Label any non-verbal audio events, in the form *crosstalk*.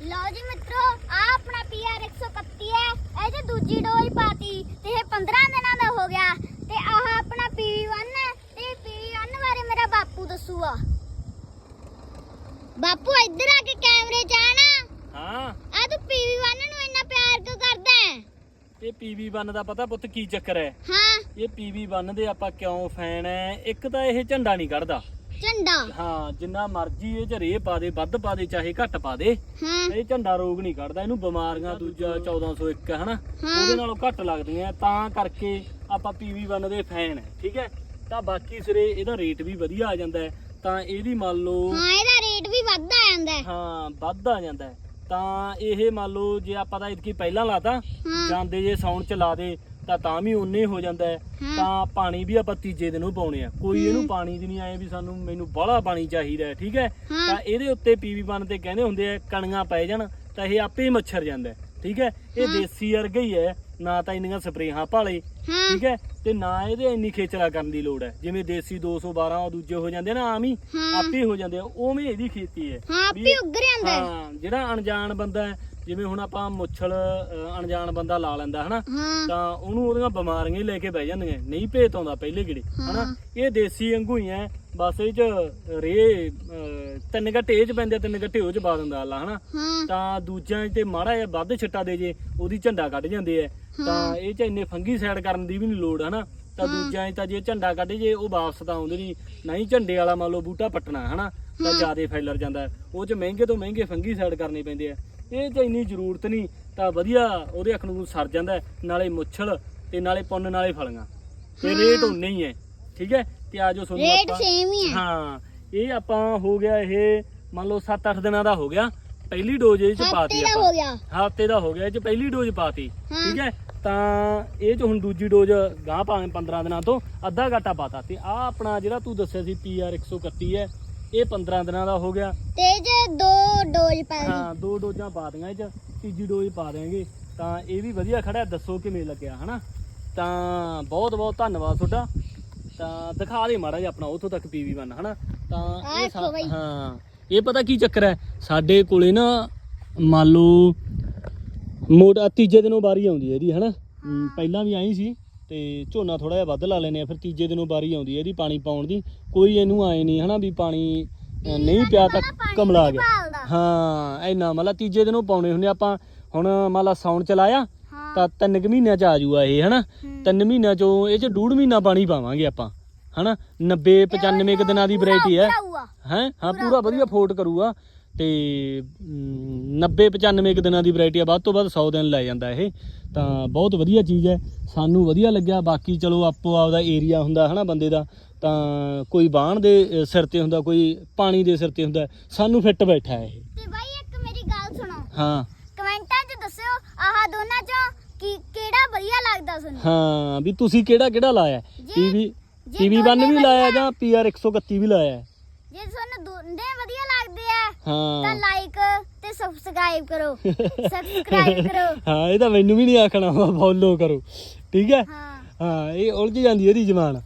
ਲਓ ਜੀ ਮਿੱਤਰੋ ਆ ਆਪਣਾ ਪੀਆਰ 131 ਹੈ। ਇਹ ਜੇ ਦੂਜੀ ਡੋਜ਼ ਪਾਤੀ ਤੇ ਇਹ 15 ਦਿਨਾਂ ਦਾ ਹੋ ਗਿਆ। ਤੇ ਆਹ ਆਪਣਾ ਪੀਵੀ1 ਹੈ ਤੇ ਪੀਵੀ1 ਬਾਰੇ ਮੇਰਾ ਬਾਪੂ ਦੱਸੂਗਾ। ਬਾਪੂ ਇੱਧਰ ਆ ਕੇ ਕੈਮਰੇ 'ਚ ਆ ਨਾ। ਹਾਂ। ਆ ਤੂੰ ਪੀਵੀ1 ਨੂੰ ਇੰਨਾ ਪਿਆਰ ਕਿਉਂ ਕਰਦਾ ਹੈ? ਇਹ PV1 ਦਾ ਪਤਾ ਪੁੱਤ ਕੀ ਚੱਕਰ ਹੈ? ਹਾਂ। ਇਹ PV1 ਦੇ ਆਪਾਂ ਕਿਉਂ ਫੈਨ ਹੈ? ਇੱਕ ਤਾਂ ਇਹ ਝੰਡਾ ਨਹੀਂ ਕੱਢਦਾ। ਝੰਡਾ ਹਾਂ ਜਿੰਨਾ ਮਰਜ਼ੀ ਇਹ ਚ ਰੇ ਪਾ ਦੇ ਵੱਧ ਪਾ ਦੇ ਚਾਹੇ ਘੱਟ ਪਾ ਦੇ ਹਾਂ ਇਹ ਝੰਡਾ ਰੋਗ ਨਹੀਂ ਕੱਢਦਾ ਇਹਨੂੰ ਬਿਮਾਰੀਆਂ ਦੂਜਾ 1401 ਹੈ ਹਨਾ। ਉਹਦੇ ਨਾਲੋਂ ਘੱਟ ਲੱਗਦੀਆਂ ਤਾਂ ਕਰਕੇ ਆਪਾਂ PV1 ਦੇ ਫੈਨ ਹੈ ਠੀਕ ਹੈ ਤਾਂ ਬਾਕੀ ਸਿਰੇ ਇਹਦਾ ਰੇਟ ਵੀ ਵਧੀਆ ਆ ਜਾਂਦਾ ਹੈ ਤਾਂ ਇਹਦੀ ਮੰਨ ਲਓ ਹਾਂ ਇਹਦਾ ਰੇਟ ਵੀ ਵੱਧ ਆ ਜਾਂਦਾ ਹੈ ਹਾਂ ਵੱਧ ਆ ਜਾਂਦਾ ਹੈ। ਤਾਂ ਇਹ ਮੰਨ ਲਓ ਜੇ ਆਪਾਂ ਤਾਂ ਇਤਕੀ ਪਹਿਲਾਂ ਲਾਤਾ। ਜਾਂਦੇ ਜੇ ਸਾਉਣ ਚ ਲਾ ਦੇ ਤਾਂ ਤਾਂ ਵੀ ਉਨੇ ਹੋ ਜਾਂਦਾ ਹੈ। ਹਾਂ। ਤਾਂ ਪਾਣੀ ਵੀ ਆਪਾਂ ਤੀਜੇ ਦਿਨ ਨੂੰ ਪਾਉਣੇ ਆ। ਕੋਈ ਇਹਨੂੰ ਪਾਣੀ ਦੀ ਨਹੀਂ ਆਏ ਵੀ ਸਾਨੂੰ ਮੈਨੂੰ ਬਾਹਲਾ ਪਾਣੀ ਚਾਹੀਦਾ ਹੈ ਠੀਕ ਹੈ? ਹਾਂ। ਤਾਂ ਇਹਦੇ ਉੱਤੇ PV1 ਤੇ ਕਹਿੰਦੇ ਹੁੰਦੇ ਆ ਕਣੀਆਂ ਪੈ ਜਾਣ ਤਾਂ ਇਹ ਆਪੇ ਹੀ ਮੱਛਰ ਜਾਂਦਾ ਹੈ, ਠੀਕ ਹੈ? ਇਹ ਦੇਸੀ ਵਰਗਾ ਹੀ ਹੈ ਨਾ ਤਾਂ ਇੰਨੀਆਂ ਸਪਰੇਹਾਂ ਭਾਲੇ ਹਾਂ। ਠੀਕ ਹੈ? ਤੇ ਨਾ ਇਹਦੇ ਇੰਨੀ ਖੇਚਲਾ ਕਰਨ ਦੀ ਲੋੜ ਹੈ। ਜਿਵੇਂ ਦੇਸੀ 212 ਉਹ ਦੂਜੇ ਹੋ ਜਾਂਦੇ ਆ ਨਾ ਆਮ ਹੀ ਹਾਂ। ਆਪੇ ਹੋ ਜਾਂਦੇ ਆ ਉਵੇਂ ਇਹਦੀ ਖੇਤੀ ਹੈ। ਹਾਂ ਵੀ ਆਪੇ ਇਹ- ਉੱਗਰ ਜਾਂਦਾ ਹੈ। ਹਾਂ ਜਿਹੜਾ ਅਣਜਾਣ ਬੰਦਾ ਹੈ ਜਿਵੇਂ ਹੁਣ ਆਪਾਂ ਮੁੱਛਲ ਅਣਜਾਣ ਬੰਦਾ ਲਾ ਲੈਂਦਾ ਹਨਾ? ਹਾਂ। ਤਾਂ ਉਹਨੂੰ ਉਹਦੀਆਂ ਬਿਮਾਰੀਆਂ ਹੀ ਲੈ ਕੇ ਬਹਿ ਜਾਂਦੀਆਂ ਨਹੀਂ ਭੇਤ ਆਉਂਦਾ ਪਹਿਲੇ ਕਿਹੜੇ ਹਨਾ। ਇਹ ਦੇਸੀ ਵਾਂਗੂ ਹੀ ਐ ਬਸ ਇਹ ਚ ਰੇ ਤਿੰਨ ਘੱਟੇ ਇਹ ਚ ਪੈਂਦੇ ਆ, ਤਿੰਨ ਘੱਟੇ ਉਹ ਚ ਪਾ ਦਿੰਦਾ ਅੱਲਾ ਹਨਾ? ਹਾਂ। ਤਾਂ ਦੂਜਿਆਂ 'ਚ ਤੇ ਮਾੜਾ ਜਿਹਾ ਵੱਧ ਛਿੱਟਾ ਦੇ ਜੇ ਉਹਦੀ ਝੰਡਾ ਕੱਢ ਜਾਂਦੇ ਆ ਤਾਂ ਇਹ ਚ ਇੰਨੇ ਫੰਗੀ ਸਾਈਡ ਕਰਨ ਦੀ ਵੀ ਨਹੀਂ ਲੋੜ ਹਨਾ? ਤਾਂ ਦੂਜਿਆਂ 'ਚ ਤਾਂ ਜੇ ਝੰਡਾ ਕੱਢ ਜੇ ਉਹ ਵਾਪਸ ਤਾਂ ਆਉਂਦੇ ਨਹੀਂ ਨਹੀਂ ਝੰਡੇ ਵਾਲਾ ਮੰਨ ਲਓ ਬੂਟਾ ਪੱਟਣਾ ਹਨਾ? ਤਾਂ ਜਿਆਦੇ ਫੈਲਰ ਜਾਂਦਾ। ਹੈ। ਉਹ ਚ ਮਹਿੰਗੇ ਤੋਂ ਮਹਿੰਗੇ ਫੰਗੀ ਸਾਈਡ ਕਰਨੇ ਪੈਂਦੇ ਆ। ਇਹ ਚ ਇੰਨੀ ਜ਼ਰੂਰਤ ਨਹੀਂ ਤਾਂ ਵਧੀਆ ਉਹਦੇ ਅੱਖ ਨੂੰ ਸਰ ਜਾਂਦਾ ਨਾਲੇ ਮੁੱਛਲ ਤੇ ਨਾਲੇ ਪੁੰਨ ਨਾਲੇ ਫਲੀਆਂ। ਤੇ ਰੇਟ ਉਨੇ ਹੀ ਹੈ ਠੀਕ ਹੈ? ਤੇ ਆਜੋ ਤੁਹਾਨੂੰ ਰੇਟ ਸੇਮ ਹੀ ਹੈ। ਹਾਂ ਇਹ ਆਪਾਂ ਹੋ ਗਿਆ ਇਹ ਮੰਨ ਲਓ 7-8 ਦਿਨਾਂ ਦਾ ਹੋ ਗਿਆ। ਪਹਿਲੀ ਡੋਜ਼ ਇਹ ਚ ਪਾਤੀ ਆਪਾਂ। ਹਫ਼ਤੇ ਦਾ ਹੋ ਗਿਆ ਇਹ ਚ ਪਹਿਲੀ ਡੋਜ਼ ਪਾਤੀ। ਠੀਕ ਹੈ? ਤਾਂ ਇਹ ਚ ਹੁਣ ਦੂਜੀ ਡੋਜ਼ ਗਾਂ ਭਾਵੇਂ 15 ਦਿਨਾਂ ਤੋਂ ਅੱਧਾ ਘਾਟਾ ਪਾਤਾ। ਤੇ ਆ ਆਪਣਾ ਜਿਹੜਾ ਤੂੰ ਦੱਸਿਆ ਸੀ ਪੀਆਰ 131 ਹੈ ਇਹ 15 ਦਿਨਾਂ ਦਾ ਹੋ ਗਿਆ। ਤੇ ਜੇ ਦੋ ਡੋਜ਼ ਪੈ ਹਾਂ ਦੋ ਡੋਜ਼ਾਂ ਪਾ ਦੀਆਂ ਇਹ ਚ ਤੀਜੀ ਡੋਜ਼ ਪਾ ਦੇਾਂਗੇ ਤਾਂ ਇਹ ਵੀ ਵਧੀਆ ਖੜਾ ਦੱਸੋ ਕਿਵੇਂ ਲੱਗਿਆ ਹਨਾ? ਤਾਂ ਬਹੁਤ ਬਹੁਤ ਧੰਨਵਾਦ ਤੁਹਾਡਾ। ਤਾਂ ਦਿਖਾ ਦੇ ਮਾੜਾ ਜਿਹਾ ਆਪਣਾ ਉਥੋਂ ਤੱਕ ਪੀਵੀ1 ਹਨਾ? ਤਾਂ ਆਹ ਇਹ ਸਾ- ਦੇਖੋ ਬਈ। ਹਾਂ ਇਹ ਪਤਾ ਕੀ ਚੱਕਰ ਹੈ? ਸਾਡੇ ਕੋਲੇ ਨਾ ਮੰਨ ਲਓ ਮੋਟਾ ਤੀਜੇ ਦਿਨੋਂ ਵਾਰੀ ਆਉਂਦੀ ਹੈ ਇਹਦੀ ਹਨਾ? ਹਮ, ਪਹਿਲਾਂ ਵੀ ਆਈ ਸੀ ਤੇ ਝੋਨਾ ਥੋੜਾ ਜਿਹਾ ਵੱਧ ਲਾ ਲੈਨੇ ਆ ਫਿਰ ਤੀਜੇ ਦਿਨੋਂ ਵਾਰੀ ਆਉਂਦੀ ਹੈ ਇਹਦੀ ਪਾਣੀ ਪਾਉਣ ਦੀ। ਕੋਈ ਇਹਨੂੰ ਆਏ ਨਹੀਂ ਹਨਾ ਵੀ ਪਾਣੀ ਨਹੀਂ ਪਿਆ ਤਾਂ ਕਮਲਾ ਆ ਗਿਆ। ਹਾਂ ਇੰਨਾ ਮਤਲਬ ਤੀਜੇ ਦਿਨੋਂ ਪਾਉਣੇ ਹੁੰਦੇ ਆਪਾਂ ਹੁਣ ਮੰਨ ਲਾ ਸਾਉਣ ਚਲਾਇਆ ਹਾਂ। ਤਾਂ ਤਿੰਨ ਕੁ ਮਹੀਨਿਆਂ ਚ ਆ ਜੂਗਾ ਇਹ ਹਨਾ। ਤਿੰਨ ਮਹੀਨਿਆਂ ਚੋਂ ਇਹ ਚ ਡੂਢ ਮਹੀਨਾ ਪਾਣੀ ਪਾਵਾਂਗੇ ਆਪਾਂ ਹਨਾ? 90 95 ਕੁ ਦਿਨਾਂ ਦੀ ਵੈਰਾਈਟੀ ਹੈ। ਹੈ? ਹਾਂ ਪੂਰਾ ਵਧੀਆ ਫੋਟ ਕਰੂਗਾ। ਤੇ 90 95 ਕੁ ਦਿਨਾਂ ਦੀ ਵੈਰਾਈਟੀ ਆ ਵੱਧ ਤੋਂ ਵੱਧ 100 ਦਿਨ ਲੈ ਜਾਂਦਾ ਇਹ। ਤਾਂ ਬਹੁਤ ਵਧੀਆ ਚੀਜ਼ ਹੈ। ਸਾਨੂੰ ਵਧੀਆ ਲੱਗਿਆ। ਬਾਕੀ ਚਲੋ ਆਪੋ ਆਪਦਾ ਏਰੀਆ ਹੁੰਦਾ ਹਨਾ ਬੰਦੇ ਦਾ। ਤਾਂ ਕੋਈ ਬਾਣ ਦੇ ਸਿਰ ਤੇ ਹੁੰਦਾ ਕੋਈ ਪਾਣੀ ਦੇ ਸਿਰ ਤੇ ਹੁੰਦਾ ਸਾਨੂੰ ਫਿੱਟ ਬੈਠਾ ਹੈ ਇਹ। ਤੇ ਬਾਈ ਇੱਕ ਮੇਰੀ ਗੱਲ ਸੁਣੋ। ਹਾਂ। ਕਮੈਂਟਾਂ 'ਚ ਦੱਸਿਓ ਆਹ ਦੋਨਾਂ 'ਚੋਂ ਕੀ ਕਿਹੜਾ ਵਧੀਆ ਲੱਗਦਾ ਤੁਹਾਨੂੰ? ਹਾਂ ਵੀ ਤੁਸੀਂ ਕਿਹੜਾ ਕਿਹੜਾ ਲਾਇਆ? ਟੀਵੀ ਜੇ ਟੀਵੀ 1 ਦੋਨੇ ਵੀ ਲਾਇਆ ਜਾਂ ਪੀਆਰ 131 ਵੀ ਲਾਇਆ? ਜੇ ਤੁਹਾਨੂੰ ਦੋਨੇ ਵਧੀਆ ਲੱਗਦੇ ਆ ਤਾਂ ਹਾਂ ਲਾਈਕ ਤੇ ਸਬਸਕ੍ਰਾਈਬ ਕਰੋ। ਸਬਸਕ੍ਰਾਈਬ *laughs* ਕਰੋ। ਹਾਂ ਇਹ ਤਾਂ ਮੈਨੂੰ ਵੀ ਨਹੀਂ ਆਖਣਾ ਫੋਲੋ ਕਰੋ। ਠੀਕ ਹੈ? ਹਾਂ। ਹਾਂ ਇਹ ਉਲਝ ਜਾਂਦੀ ਇਹਦੀ ਜ਼ਬਾਨ।